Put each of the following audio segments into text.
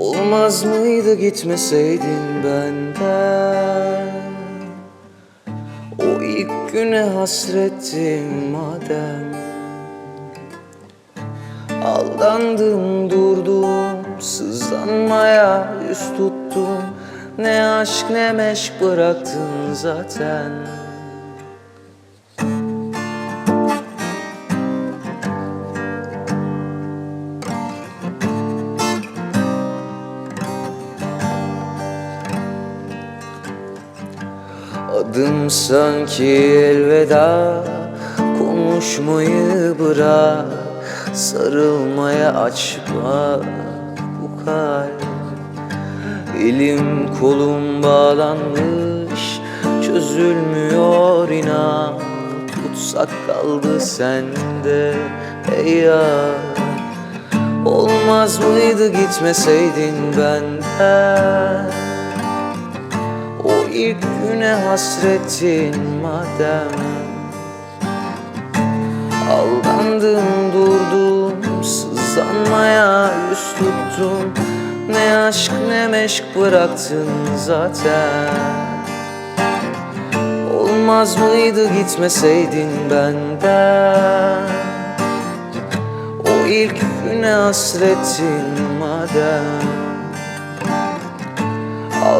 Olmaz mıydı gitmeseydin benden? O ilk güne hasrettim madem. Aldandım durdum sızlanmaya yüz tuttum. Ne aşk ne meşk bıraktın zaten Adım sanki elveda Konuşmayı bırak Sarılmaya açma bu kalp. Elim kolum bağlanmış Çözülmüyor inan. Tutsak kaldı sende Ey ya Olmaz mıydı gitmeseydin benden ilk güne hasretin madem. Aldandım durdum sızlanmaya yüz tuttum. Ne aşk ne meşk bıraktın zaten. Olmaz mıydı gitmeseydin benden? O ilk güne hasretin madem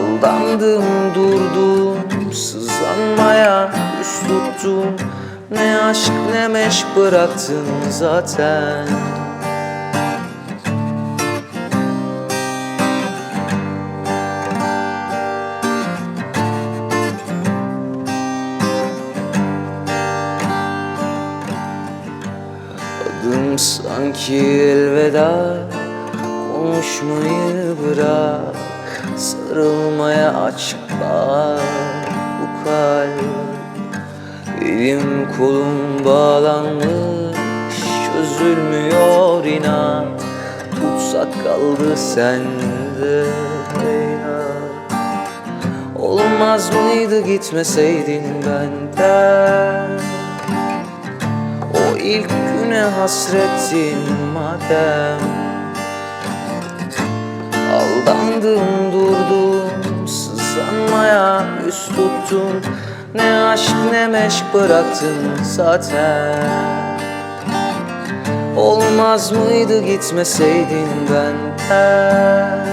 Aldandım durdum sızlanmaya yüz tuttum. Ne aşk ne meşk bıraktın zaten. Adım sanki elveda Konuşmayı bırak Sarılmaya aç bak bu kalp. Elim kolum bağlanmış Çözülmüyor inan. Tutsak kaldı sende Olmaz mıydı gitmeseydin benden? O ilk güne hasretin madem Aldandım durdum sızlanmaya yüz tuttum Ne aşk ne meşk bıraktın zaten. Olmaz mıydı gitmeseydin benden?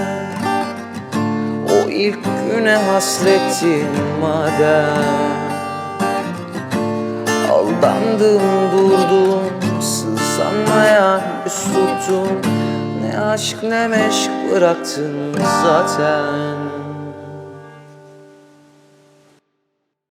O ilk güne hasretin madem. Aldandım durdum sızlanmaya yüz tuttum Ne aşk ne meşk bıraktın zaten